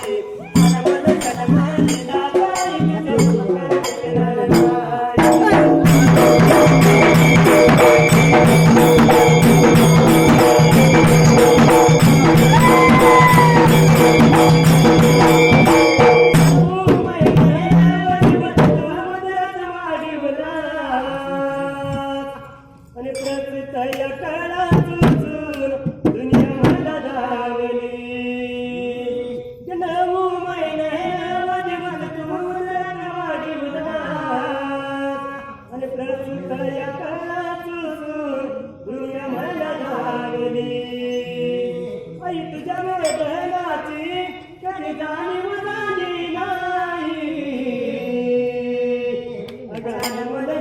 vai.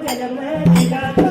ஜனம